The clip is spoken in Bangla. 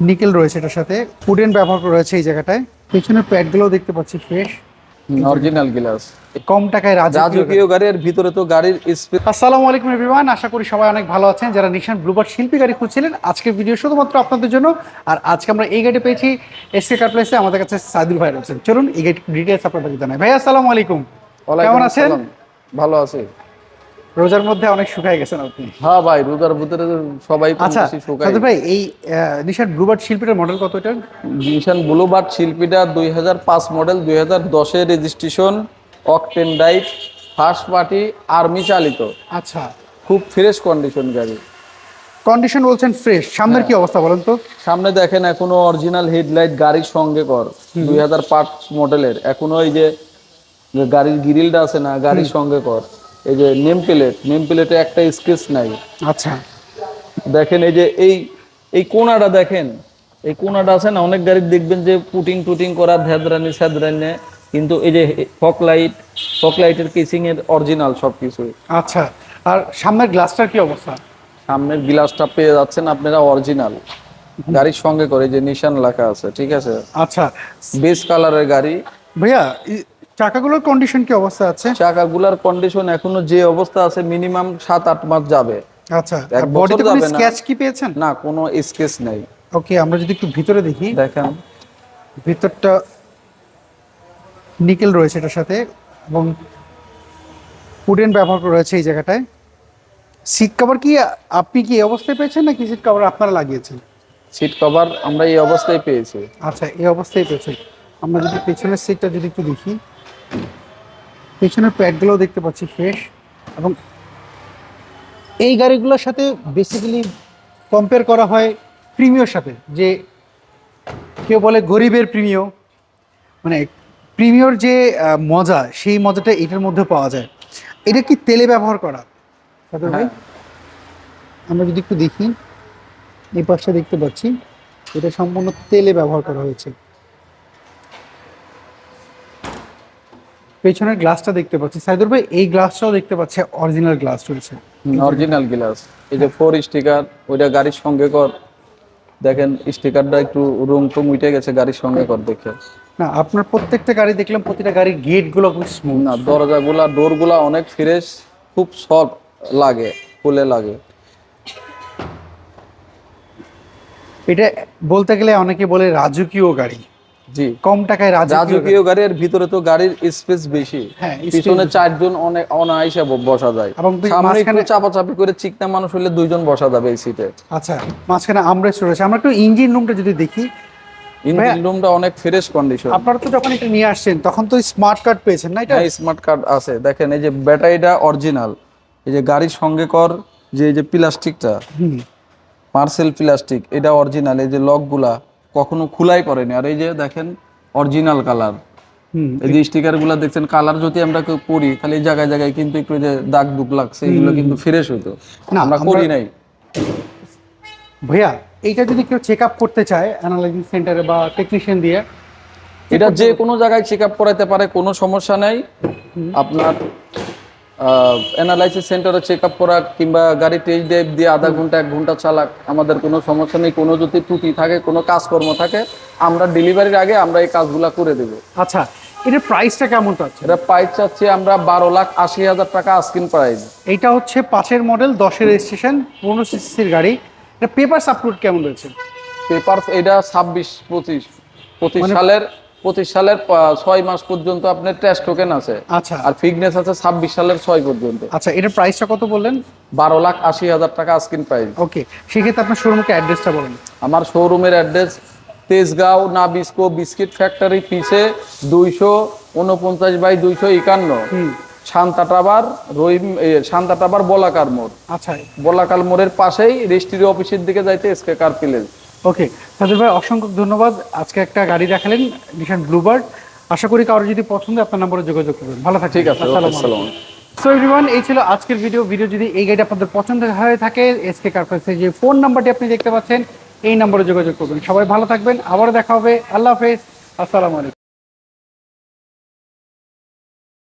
নিকেল রয়েছে এটার সাথে। উডেন ব্যবহার রয়েছে এই জায়গাটায়। পেছনের প্যাডগুলোও দেখতে পাচ্ছি ফ্রেশ অরিজিনাল গ্লাস কম টাকায় রাজকীয় গাড়ির ভিতরে তো গাড়ির স্পেস আসসালামু আলাইকুম এভরিওয়ান আশা করি সবাই অনেক ভালো আছেন। যারা নিশান ব্লুবার্ড শিল্পী গাড়ি খুঁজছিলেন আজকের ভিডিও শুধুমাত্র আপনাদের জন্য। আর আজকে আমরা এই গাড়ি পেয়েছি এসকে কার প্লেসে আমাদের কাছে সাদুল ভাই রয়েছেন। চলুন এই গাড়ি ডিটেলস আপনাদেরকে জানাই। ভাই আসসালামু আলাইকুম। কেমন আছেন? ভালো আছে। রোজার মধ্যে অনেক শুকায় গেছেন আপনি? হ্যাঁ ভাই রোজার ভিতরে সবাই আচ্ছা ভাই এই নিশান ব্লুবার্ড শিল্পীটার মডেল কত এটার জিনশান ব্লুবার্ড শিল্পীটা দুই হাজার পাঁচ মডেল দুই হাজার দশের রেজিস্ট্রেশন অকটেন ডাইট ফার্স্ট পার্টি আর্মি চালিত। আচ্ছা। খুব ফ্রেশ কন্ডিশন গাড়ি। কন্ডিশন বলছেন ফ্রেশ সামনের কি অবস্থা বলেন তো? সামনে দেখেন এখনও অরিজিনাল হেডলাইট গাড়ির সঙ্গে কর। দুই হাজার পাঁচ মডেলের এখনও এই যে গাড়ির গ্রিলটা আছে না গাড়ির সঙ্গে কর। এই যে নেম প্লেট নেম প্লেটে একটা স্কেচ নাই। আচ্ছা। দেখেন এই যে এই এই কোনাটা দেখেন এই কোনাটা আছে না অনেক গাড়ি দেখবেন যে পুটিং টুটিং করা ধ্যাদরানি স্যাদরানি কিন্তু এই যে ফক লাইট ফক লাইটের কেসিং এর অরিজিনাল সবকিছু আচ্ছা আর সামনের গ্লাসটার কি অবস্থা? সামনের গ্লাসটা পেয়ে যাচ্ছেন আপনারা অরিজিনাল। গাড়ির সঙ্গে করে যে নিশান লেখা আছে ঠিক আছে? আচ্ছা। বেস কালারের গাড়ি। ভাইয়া চাকাগুলোর কন্ডিশন কি অবস্থা আছে? চাকাগুলার কন্ডিশন এখনও যে অবস্থা আছে মিনিমাম সাত আট মাস যাবে। আচ্ছা বডিতে কোনো স্কেচ কি পেয়েছেন? না কোনো স্কেচ নেই। ওকে আমরা যদি একটু ভিতরে দেখি। দেখেন। ভিতরটা নিকেল রয়েছে এটার সাথে এবং উডেন ব্যবহার করা রয়েছে এই জায়গাটায়। সিট কভার কি আপনি কি এই অবস্থায় পেয়েছেন নাকি সিট কভার আপনারা লাগিয়েছেন? সিট কভার আমরা এই অবস্থায় পেয়েছি। আচ্ছা এই অবস্থায় পেয়েছি। আমরা যদি পেছনের সিটটা যদি একটু দেখি। পেছনের প্যাডগুলোও দেখতে পাচ্ছি ফ্রেশ এবং এই গাড়িগুলোর সাথে বেসিক্যালি কম্পেয়ার করা হয় প্রিমিয়র সাথে যে কেউ বলে গরিবের প্রিমিয় মানে প্রিমিয়র যে মজা সেই মজাটা এটার মধ্যে পাওয়া যায়। এটা কি তেলে ব্যবহার করা? সাদর ভাই? হ্যাঁ। আমরা যদি একটু দেখি এই পাশটা দেখতে পাচ্ছি এটা সম্পূর্ণ তেলে ব্যবহার করা হয়েছে। পেছনের গ্লাসটা দেখতে পাচ্ছি। সাইদুর ভাই এই গ্লাসটাও দেখতে পাচ্ছি অরিজিনাল গ্লাস রয়েছে। অরিজিনাল গ্লাস এই যে ফোর স্টিকার ওইটা গাড়ির সঙ্গে কর। দেখেন স্টিকারটা একটু রুম টুম উঠে গেছে গাড়ির সঙ্গে কর দেখে। না আপনার প্রত্যেকটা গাড়ি দেখলাম প্রতিটা গাড়ির গেটগুলো খুব স্মুথ না দরজাগুলা ডোরগুলা অনেক ফ্রেশ খুব সফট লাগে খুলে লাগে। এটা বলতে গেলে অনেকে বলে রাজকীয় গাড়ি। জি কম টাকায় রাজকীয় গাড়ি। ভিতরে তো গাড়ির স্পেস বেশি। হ্যাঁ, পিছনে চারজন অনেক অনায়াসে বসা যায়। এবং সামনে একটু চাপাচাপি করে চিকনা মানুষ হলে দুইজন বসা যাবে এই সিটে আচ্ছা মাঝখানে রয়েছে আমরা একটু ইঞ্জিন রুমটা যদি দেখি। ইঞ্জিন রুমটা অনেক ফ্রেশ কন্ডিশন আপনারা তো যখন এটা নিয়ে আসছেন তখন তো স্মার্ট কার্ড পেয়েছেন না এটা? হ্যাঁ স্মার্ট কার্ড আছে। দেখেন এই যে ব্যাটারিটা অরিজিনাল এই যে গাড়ির সঙ্গে কর যে এই যে প্লাস্টিকটা মার্সেল প্লাস্টিক এটা অরিজিনাল এই যে লকগুলা কখনো খোলাই পড়েনি। আর এই যে দেখেন অরিজিনাল কালার এই যে স্টিকারগুলা দেখছেন কালার যদি আমরা কেউ তাহলে এই জায়গায় জায়গায় কিন্তু একটু যে দাগ দুগ লাগছে এগুলো কিন্তু ফ্রেশ হতো না, আমরা করি নাই। ভাইয়া এইটা যদি কেউ চেক আপ করতে চায় অ্যানালাইজিং সেন্টারে বা টেকনিশিয়ান দিয়ে এটা যে কোনো জায়গায় চেক আপ করাইতে পারে কোনো সমস্যা নাই। আপনার অ্যানালাইসিস সেন্টারে চেক আপ করা কিংবা গাড়ি টেস্ট ড্রাইভ দিয়ে আধা ঘণ্টা এক ঘণ্টা চালাক আমাদের কোনো সমস্যা নেই কোনো যদি ত্রুটি থাকে কোনো কাজকর্ম থাকে আমরা ডেলিভারির আগে আমরা এই কাজগুলো করে দেবো। আচ্ছা এটার প্রাইসটা কেমন পাচ্ছে এটা প্রাইস চাচ্ছি আমরা বারো লাখ আশি হাজার টাকা আস্কিন প্রাইস এইটা হচ্ছে পাঁচের মডেল দশের রেজিস্ট্রেশন পনেরো সিসির গাড়ি। এটা পেপার আপলোড কেমন রয়েছে? পেপার এটা ছাব্বিশ পঁচিশ। পঁচিশ মানে- সালের পঁচিশ সালের ছয় মাস পর্যন্ত আপনার টেস্ট টোকেন আছে। আচ্ছা। আর ফিটনেস আছে ছাব্বিশ সালের ছয় পর্যন্ত। আচ্ছা এটার প্রাইসটা কত বললেন? বারো লাখ আশি হাজার টাকা আস্কিন প্রাইস ওকে সেক্ষেত্রে আপনার শোরুমকে অ্যাড্রেসটা বলেন। আমার শোরুমের address Tejgaon Nabisco biscuit factory পিছে দুইশো উনপঞ্চাশ বাই দুইশো একান্ন। শান্তাটাবার রহিম শান্তাটাবার বলাকার মোড়। আচ্ছা। বলাকার মোড়ের পাশেই রেজিস্ট্রি অফিসের দিকে যাইতে এসকে কার প্লেস ওকে সাজুর ভাই অসংখ্য ধন্যবাদ। আজকে একটা গাড়ি দেখালেন নিশান ব্লুবার্ড। আশা করি কারও যদি পছন্দ আপনার নম্বরে যোগাযোগ করবেন। ভালো থাকবেন। ঠিক আছে আসসালামু। সো এভরিওয়ান এই ছিল আজকের ভিডিও ভিডিও যদি এই গাড়ি আপনাদের পছন্দ হয়ে থাকে এসকে কার্পেসে যে ফোন নাম্বারটি আপনি দেখতে পাচ্ছেন এই নম্বরে যোগাযোগ করবেন। সবাই ভালো থাকবেন। আবারও দেখা হবে। আল্লাহ হাফেজ। আসসালামু আলাইকুম।